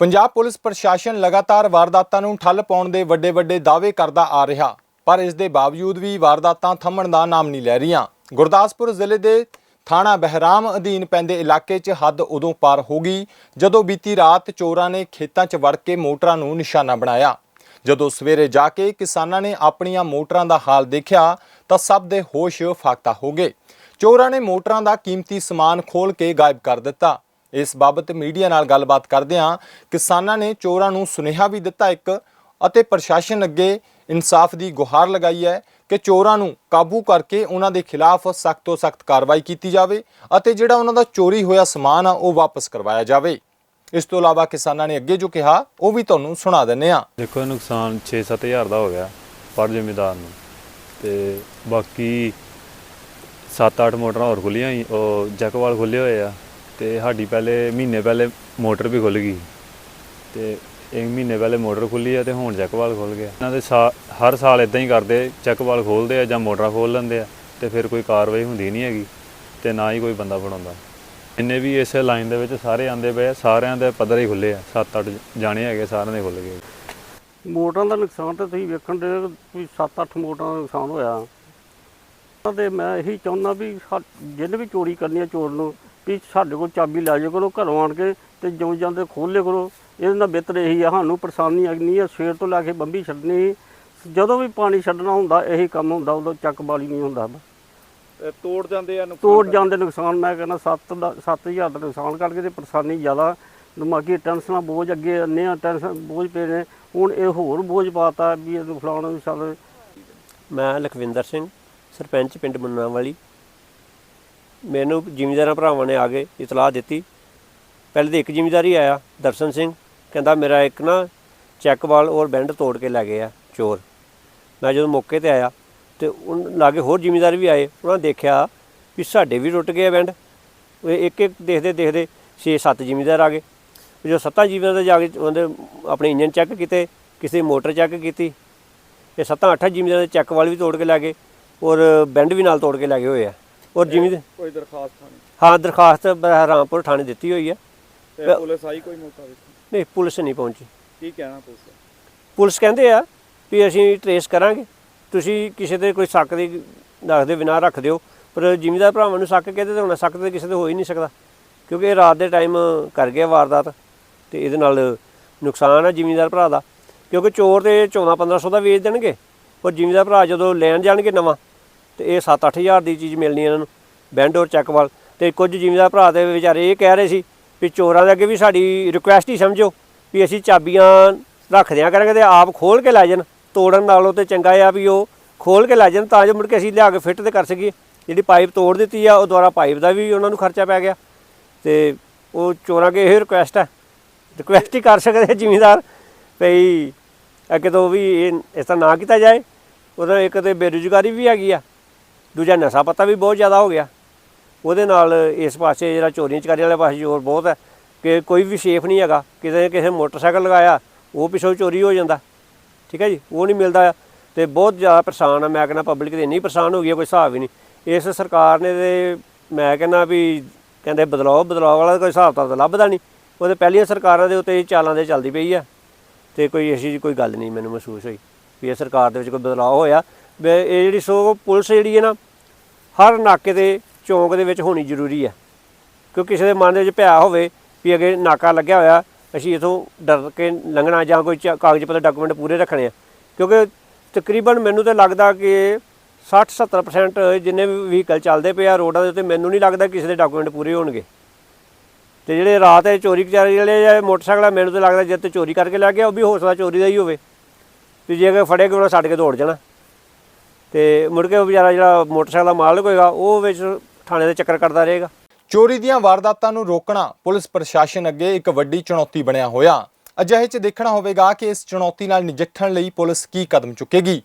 Punjab police ਪ੍ਰਸ਼ਾਸਨ ਲਗਾਤਾਰ ਵਾਰਦਾਤਾਂ ਨੂੰ ਠੱਲ ਪਾਉਣ ਦੇ ਵੱਡੇ ਵੱਡੇ ਦਾਅਵੇ ਕਰਦਾ ਆ ਰਿਹਾ, ਪਰ ਇਸ ਦੇ ਬਾਵਜੂਦ ਵੀ ਵਾਰਦਾਤਾਂ ਥੰਮਣ ਦਾ ਨਾਮ ਨਹੀਂ ਲੈ ਰਹੀਆਂ। ਗੁਰਦਾਸਪੁਰ ਜ਼ਿਲ੍ਹੇ ਦੇ ਥਾਣਾ ਬਹਿਰਾਮ ਅਧੀਨ ਪੈਂਦੇ ਇਲਾਕੇ 'ਚ ਹੱਦ ਉਦੋਂ ਪਾਰ ਹੋ ਗਈ, ਜਦੋਂ ਬੀਤੀ ਰਾਤ ਚੋਰਾਂ ਨੇ ਖੇਤਾਂ 'ਚ ਵੜ ਕੇ ਮੋਟਰਾਂ ਨੂੰ ਨਿਸ਼ਾਨਾ ਬਣਾਇਆ। ਜਦੋਂ ਸਵੇਰੇ ਜਾ ਕੇ ਕਿਸਾਨਾਂ ਨੇ ਆਪਣੀਆਂ ਮੋਟਰਾਂ ਦਾ ਹਾਲ ਦੇਖਿਆ, ਤਾਂ ਸਭ ਦੇ ਹੋਸ਼ ਫਾਕਤਾ ਹੋ ਗਏ। ਚੋਰਾਂ ਨੇ ਮੋਟਰਾਂ ਦਾ ਕੀਮਤੀ ਸਮਾਨ ਖੋਲ ਕੇ ਗਾਇਬ ਕਰ ਦਿੱਤਾ। ਇਸ ਬਾਬਤ ਮੀਡੀਆ ਨਾਲ ਗੱਲਬਾਤ ਕਰਦਿਆਂ ਕਿਸਾਨਾਂ ਨੇ ਚੋਰਾਂ ਨੂੰ ਸੁਨੇਹਾ ਵੀ ਦਿੱਤਾ ਇੱਕ ਅਤੇ ਪ੍ਰਸ਼ਾਸਨ ਅੱਗੇ ਇਨਸਾਫ ਦੀ ਗੁਹਾਰ ਲਗਾਈ ਹੈ ਕਿ ਚੋਰਾਂ ਨੂੰ ਕਾਬੂ ਕਰਕੇ ਉਹਨਾਂ ਦੇ ਖਿਲਾਫ ਸਖਤ ਤੋਂ ਸਖਤ ਕਾਰਵਾਈ ਕੀਤੀ ਜਾਵੇ ਅਤੇ ਜਿਹੜਾ ਉਹਨਾਂ ਦਾ ਚੋਰੀ ਹੋਇਆ ਸਮਾਨ ਆ, ਉਹ ਵਾਪਸ ਕਰਵਾਇਆ ਜਾਵੇ। ਇਸ ਤੋਂ ਇਲਾਵਾ ਕਿਸਾਨਾਂ ਨੇ ਅੱਗੇ ਜੋ ਕਿਹਾ, ਉਹ ਵੀ ਤੁਹਾਨੂੰ ਸੁਣਾ ਦਿੰਨੇ ਆ ਦੇਖੋ, ਇਹ ਨੁਕਸਾਨ 6-7000 ਦਾ ਹੋ ਗਿਆ ਪਰ ਜ਼ਿਮੀਦਾਰ ਨੂੰ। ਤੇ ਬਾਕੀ 7-8 ਮੋਟਰਾਂ ਹੋਰ ਖੁੱਲੀਆਂ ਸੀ ਉਹ ਜੈਕਵਾਲ ਖੁੱਲੇ ਹੋਏ ਆ। ਤੇ ਸਾਡੀ ਪਹਿਲੇ ਮਹੀਨੇ ਪਹਿਲੇ ਮੋਟਰ ਵੀ ਖੁੱਲ ਗਈ ਤੇ ਇੱਕ ਮਹੀਨੇ ਪਹਿਲੇ ਮੋਟਰ ਖੁੱਲੀ ਆ ਤੇ ਹੁਣ ਜੈਕਵਾਲ ਖੁੱਲ ਗਿਆ। ਇਹਨਾਂ ਦੇ ਸਾ- ਹਰ ਸਾਲ ਇਦਾਂ ਹੀ ਕਰਦੇ ਜੈਕਵਾਲ ਖੋਲਦੇ ਆ ਜਾਂ ਮੋਟਰਾਂ ਖੋਲ ਲੈਂਦੇ ਆ ਤੇ ਫਿਰ ਕੋਈ ਕਾਰਵਾਈ ਹੁੰਦੀ ਨਹੀਂ ਹੈਗੀ ਤੇ ਨਾ ਹੀ ਕੋਈ ਬੰਦਾ ਫੜਾਉਂਦਾ। ਇੰਨੇ ਵੀ ਇਸ ਲਾਈਨ ਦੇ ਵਿੱਚ ਸਾਰੇ ਆਂਦੇ ਪਏ ਸਾਰਿਆਂ ਦੇ ਪੱਧਰ ਹੀ ਖੁੱਲੇ ਆ 7-8 ਜਾਣੇ ਹੈਗੇ ਸਾਰਿਆਂ ਦੇ ਖੁੱਲ ਗਏ। ਮੋਟਰਾਂ ਦਾ ਨੁਕਸਾਨ ਤਾਂ ਤੁਸੀਂ ਵੇਖਣ ਦੇ ਵੀ 7-8 ਮੋਟਰਾਂ ਦਾ ਨੁਕਸਾਨ ਹੋਇਆ। ਤੇ ਮੈਂ ਇਹੀ ਚਾਹੁੰਦਾ ਵੀ ਜਿਹਨੇ ਵੀ ਚੋਰੀ ਕਰਨੀ ਹੈ ਚੋਰ ਨੂੰ ਵੀ ਸਾਡੇ ਕੋਲ ਚਾਬੀ ਲੈ ਜਾਓ ਕਰੋ ਘਰੋਂ ਆਣ ਕੇ ਤੇ ਜਿਉਂ ਜਾਂਦੇ ਖੋਲੇ ਕਰੋ। ਇਹਦੇ ਨਾਲ ਬਿਹਤਰ ਇਹੀ ਆ ਸਾਨੂੰ ਪਰੇਸ਼ਾਨੀ ਆਣੀ ਹੈ ਸਵੇਰ ਤੋਂ ਲੈ ਕੇ ਬੰਬੀ ਛੱਡਣੀ ਜਦੋਂ ਵੀ ਪਾਣੀ ਛੱਡਣਾ ਹੁੰਦਾ ਇਹੀ ਕੰਮ ਹੁੰਦਾ ਉਦੋਂ ਚੱਕ ਬਾਲੀ ਨਹੀਂ ਹੁੰਦਾ। ਤੋੜ ਜਾਂਦੇ ਆ ਨੁਕਸਾਨ ਤੋੜ ਜਾਂਦੇ ਨੁਕਸਾਨ ਮੈਂ ਕਹਿੰਦਾ 7 ਦਾ 7000 ਦਾ ਨੁਕਸਾਨ ਕਰਕੇ ਤੇ ਪਰੇਸ਼ਾਨੀ ਜ਼ਿਆਦਾ। ਦਿਮਾਗੀ ਟੈਨਸ਼ਨਾਂ ਬੋਝ ਅੱਗੇ ਅੰਨੇ ਆ ਟੈਨਸ਼ਨ ਬੋਝ ਪਏ ਨੇ। ਹੁਣ ਇਹ ਹੋਰ ਬੋਝ ਪਾਤਾ ਵੀ ਇਹ ਫਲਾਉਣਾ ਵੀ ਚੱਲ ਮੈਂ ਲਖਵਿੰਦਰ ਸਿੰਘ ਸਰਪੰਚ ਪਿੰਡ ਮੁੰਨਾ ਵਾਲੀ ਮੈਨੂੰ ਜ਼ਿਮੀਂਦਾਰਾਂ ਭਰਾਵਾਂ ਨੇ ਆ ਕੇ ਇਤਲਾਹ ਦਿੱਤੀ। ਪਹਿਲੇ ਤਾਂ ਇੱਕ ਜ਼ਿਮੀਂਦਾਰੀ ਆਇਆ, ਦਰਸ਼ਨ ਸਿੰਘ। ਕਹਿੰਦਾ, ਮੇਰਾ ਇੱਕ ਨਾ ਚੈੱਕ ਵਾਲ ਔਰ ਬੈਂਡ ਤੋੜ ਕੇ ਲੈ ਗਏ ਆ, ਚੋਰ। ਮੈਂ ਜਦੋਂ ਮੌਕੇ ਤੇ ਆਇਆ ਤੇ ਉਹ ਲਾਗੇ ਹੋਰ ਜ਼ਿਮੀਂਦਾਰ ਵੀ ਆਏ, ਉਹਨਾਂ ਨੇ ਦੇਖਿਆ ਵੀ ਸਾਡੇ ਵੀ ਟੁੱਟ ਗਏ ਆ ਬੈਂਡ। ਉਹ ਇੱਕ ਇੱਕ ਦੇਖਦੇ ਦੇਖਦੇ 6-7 ਜ਼ਿਮੀਂਦਾਰ ਆ ਗਏ। ਜੋ ਸੱਤਾਂ ਜ਼ਿਮੀਂਦਾਰ ਦੇ ਜਾ ਕੇ ਉਹਦੇ ਆਪਣੇ ਇੰਜਨ ਚੈੱਕ ਕੀਤੇ, ਕਿਸੇ ਦੀ ਮੋਟਰ ਚੈੱਕ ਕੀਤੀ। ਇਹ ਸੱਤਾਂ ਅੱਠਾਂ ਜ਼ਿਮੀਂਦਾਰ ਦੇ ਚੈੱਕ ਵਾਲ ਵੀ ਤੋੜ ਕੇ ਲੈ ਗਏ ਔਰ ਬੈਂਡ ਵੀ ਨਾਲ ਤੋੜ ਕੇ ਲੈ ਗਏ ਹੋਏ ਆ। ਔਰ ਜ਼ਿਮੀਂਦਾਰ ਕੋਈ ਦਰਖਾਸਤ ਥਾਣੀ ਹਾਂ ਦਰਖਾਸਤ ਬਹਿਰਾਮਪੁਰ ਥਾਣੇ ਦਿੱਤੀ ਹੋਈ ਹੈ। ਤੇ ਪੁਲਿਸ ਆਈ ਕੋਈ ਮੌਕਾ ਵੇਖੋ ਨਹੀਂ ਪੁਲਿਸ ਨਹੀਂ ਪਹੁੰਚੀ। ਕੀ ਕਹਿਣਾ ਪੁਲਿਸ ਦਾ? ਪੁਲਿਸ ਕਹਿੰਦੇ ਆ ਵੀ ਅਸੀਂ ਟਰੇਸ ਕਰਾਂਗੇ। ਤੁਸੀਂ ਕਿਸੇ ਤੇ ਕੋਈ ਸ਼ੱਕ ਦੀ ਦੱਸਦੇ ਬਿਨਾਂ ਰੱਖ ਦਿਓ। ਪਰ ਜ਼ਿਮੀਂਦਾਰ ਭਰਾਵਾਂ ਨੂੰ ਸ਼ੱਕ ਕਹਿੰਦੇ ਤੇ ਹੁਣ ਸ਼ੱਕ ਤੇ ਕਿਸੇ ਤੇ ਹੋ ਹੀ ਨਹੀਂ ਸਕਦਾ। ਕਿਉਂਕਿ ਇਹ ਰਾਤ ਦੇ ਟਾਈਮ ਕਰ ਗਿਆ ਵਾਰਦਾਤ ਤੇ ਇਹਦੇ ਨਾਲ ਨੁਕਸਾਨ ਆ ਜ਼ਿਮੀਂਦਾਰ ਭਰਾ ਦਾ। ਕਿਉਂਕਿ ਚੋਰ ਤੇ 14 1500 ਦਾ ਵੇਚ ਦੇਣਗੇ। ਪਰ ਜ਼ਿਮੀਂਦਾਰ ਭਰਾ ਜਦੋਂ ਲੈਣ ਜਾਣਗੇ ਨਵਾਂ ਤੇ ਇਹ 7-8000 ਦੀ ਚੀਜ਼ ਮਿਲਣੀ ਇਹਨਾਂ ਨੂੰ, ਬੈਂਡ ਔਰ ਚੱਕਵਾਲ ਤੇ ਕੁਝ ਜ਼ਿਮੀਂਦਾਰ ਭਰਾ ਦੇ ਵਿਚਾਰੇ ਇਹ ਕਹਿ ਰਹੇ ਸੀ ਵੀ ਚੋਰਾਂ ਦੇ ਅੱਗੇ ਵੀ ਸਾਡੀ ਰਿਕੁਐਸਟ ਹੀ ਸਮਝੋ ਵੀ ਅਸੀਂ ਚਾਬੀਆਂ ਰੱਖ ਦਿਆਂ ਕਰਾਂਗੇ ਤੇ ਆਪ ਖੋਲ ਕੇ ਲੈ ਜਾਣ। ਤੋੜਨ ਨਾਲੋਂ ਤੇ ਚੰਗਾ ਆ ਵੀ ਉਹ ਖੋਲ ਕੇ ਲੈ ਜਾਣ ਤਾਂ ਜੋ ਮੁੜ ਕੇ ਅਸੀਂ ਲਿਆ ਕੇ ਫਿੱਟ ਤੇ ਕਰ ਸਕੀਏ। ਜਿਹੜੀ ਪਾਈਪ ਤੋੜ ਦਿੱਤੀ ਆ, ਉਹ ਦੁਆਰਾ ਪਾਈਪ ਦਾ ਵੀ ਉਹਨਾਂ ਨੂੰ ਖਰਚਾ ਪੈ ਗਿਆ। ਤੇ ਉਹ ਚੋਰਾਂ ਕੇ ਇਹ ਰਿਕੁਐਸਟ ਹੈ ਰਿਕੁਐਸਟ ਹੀ ਕਰ ਸਕਦੇ ਜ਼ਿਮੀਂਦਾਰ ਭਈ ਅੱਗੇ ਤੋਂ ਵੀ ਇਹ ਇਸ ਤਰ੍ਹਾਂ ਨਾ ਕੀਤਾ ਜਾਏ। ਉਹਦਾ ਇੱਕ ਤੇ ਬੇਰੁਜ਼ਗਾਰੀ ਵੀ ਹੈਗੀ ਆ। ਦੂਜਾ ਨਸ਼ਾ ਪਤਾ ਵੀ ਬਹੁਤ ਜ਼ਿਆਦਾ ਹੋ ਗਿਆ। ਉਹਦੇ ਨਾਲ ਇਸ ਪਾਸੇ ਜਿਹੜਾ ਚੋਰੀਆਂ ਚਕਾਰੀਆਂ ਵਾਲੇ ਪਾਸੇ ਜ਼ੋਰ ਬਹੁਤ ਹੈ ਕਿ ਕੋਈ ਵੀ ਸੇਫ ਨਹੀਂ ਹੈਗਾ। ਕਿਸੇ ਕਿਸੇ ਮੋਟਰਸਾਈਕਲ ਲਗਾਇਆ, ਉਹ ਪਿੱਛੋਂ ਚੋਰੀ ਹੋ ਜਾਂਦਾ। ਠੀਕ ਹੈ ਜੀ? ਉਹ ਨਹੀਂ ਮਿਲਦਾ। ਤੇ ਬਹੁਤ ਜ਼ਿਆਦਾ ਪਰੇਸ਼ਾਨ ਆ। ਮੈਂ ਕਹਿੰਦਾ ਪਬਲਿਕ ਤੇ ਇੰਨੀ ਪਰੇਸ਼ਾਨ ਹੋ ਗਈ ਹੈ ਕੋਈ ਹਿਸਾਬ ਹੀ ਨਹੀਂ। ਇਸ ਸਰਕਾਰ ਨੇ ਤੇ ਮੈਂ ਕਹਿੰਦਾ ਵੀ ਕਹਿੰਦੇ ਬਦਲਾਓ ਬਦਲਾਓ ਵਾਲਾ ਕੋਈ ਹਿਸਾਬ ਤਾਂ ਲੱਭਦਾ ਨਹੀਂ। ਉਹਦੇ ਪਹਿਲੀਆਂ ਸਰਕਾਰਾਂ ਦੇ ਉੱਤੇ ਚਾਲਾਂ ਦੇ ਚੱਲਦੀ ਪਈ ਆ। ਤੇ ਕੋਈ ਐਸੀ ਜਿਹੀ ਕੋਈ ਗੱਲ ਨਹੀਂ ਮੈਨੂੰ ਮਹਿਸੂਸ ਹੋਈ ਵੀ ਇਹ ਸਰਕਾਰ ਦੇ ਵਿੱਚ ਕੋਈ ਬਦਲਾਅ ਹੋਇਆ। ਇਹ ਜਿਹੜੀ ਸੋ ਪੁਲਿਸ ਜਿਹੜੀ ਹੈ ਨਾ, ਹਰ ਨਾਕੇ ਤੇ ਚੌਂਕ ਦੇ ਵਿੱਚ ਹੋਣੀ ਜ਼ਰੂਰੀ ਹੈ। ਕਿਉਂਕਿ ਕਿਸੇ ਦੇ ਮਨ ਦੇ ਵਿੱਚ ਭਿਆ ਹੋਵੇ ਵੀ ਅੱਗੇ ਨਾਕਾ ਲੱਗਿਆ ਹੋਇਆ, ਅਸੀਂ ਇਥੋਂ ਡਰ ਕੇ ਲੰਘਣਾ ਜਾਂ ਕੋਈ ਚ- ਕਾਗਜ਼ ਪੱਤਰ, ਡਾਕੂਮੈਂਟ ਪੂਰੇ ਰੱਖਣੇ ਆ। ਕਿਉਂਕਿ ਤਕਰੀਬਨ ਮੈਨੂੰ ਤਾਂ ਲੱਗਦਾ ਕਿ 60-70% ਜਿੰਨੇ ਵੀ ਵਹੀਕਲ ਚੱਲਦੇ ਪਏ ਆ ਰੋਡਾਂ ਦੇ ਉੱਤੇ, ਮੈਨੂੰ ਨਹੀਂ ਲੱਗਦਾ ਕਿਸੇ ਦੇ ਡਾਕੂਮੈਂਟ ਪੂਰੇ ਹੋਣਗੇ। ਤੇ ਜਿਹੜੇ ਰਾਤ ਦੇ ਚੋਰੀ ਕਚਾਰੀ ਵਾਲੇ ਜਾਂ ਮੋਟਰਸਾਈਕਲ ਆ, ਮੈਨੂੰ ਤਾਂ ਲੱਗਦਾ ਜਦ ਚੋਰੀ ਕਰਕੇ ਲੱਗ ਗਿਆ, ਉਹ ਵੀ ਹੌਸਲਾ ਚੋਰੀ ਦਾ ਹੀ ਹੋਵੇ। ਤੇ ਜੇ ਅਗਰ ਫੜੇ ਗਏ, ਉਹਨਾਂ ਛੱਡ ਕੇ ਦੌੜ ਜਾਣਾ। ਤੇ ਮੁੜ ਕੇ ਉਹ ਵਿਚਾਰਾ ਜਿਹੜਾ ਮੋਟਰਸਾਈਕਲ ਦਾ ਮਾਲਕ ਹੋਏਗਾ, ਉਹ ਵਿੱਚ ਥਾਣੇ ਦੇ ਚੱਕਰ ਕੱਟਦਾ ਰਹੇਗਾ। ਚੋਰੀ ਦੀਆਂ ਵਾਰਦਾਤਾਂ ਨੂੰ ਰੋਕਣਾ ਪੁਲਿਸ ਪ੍ਰਸ਼ਾਸਨ ਅੱਗੇ ਇੱਕ ਵੱਡੀ ਚੁਣੌਤੀ ਬਣਿਆ ਹੋਇਆ। ਅਜਿਹੇ 'ਚ ਦੇਖਣਾ ਹੋਵੇਗਾ ਕਿ ਇਸ ਚੁਣੌਤੀ ਨਾਲ ਨਜਿੱਠਣ ਲਈ ਪੁਲਿਸ ਕੀ ਕਦਮ ਚੁੱਕੇਗੀ।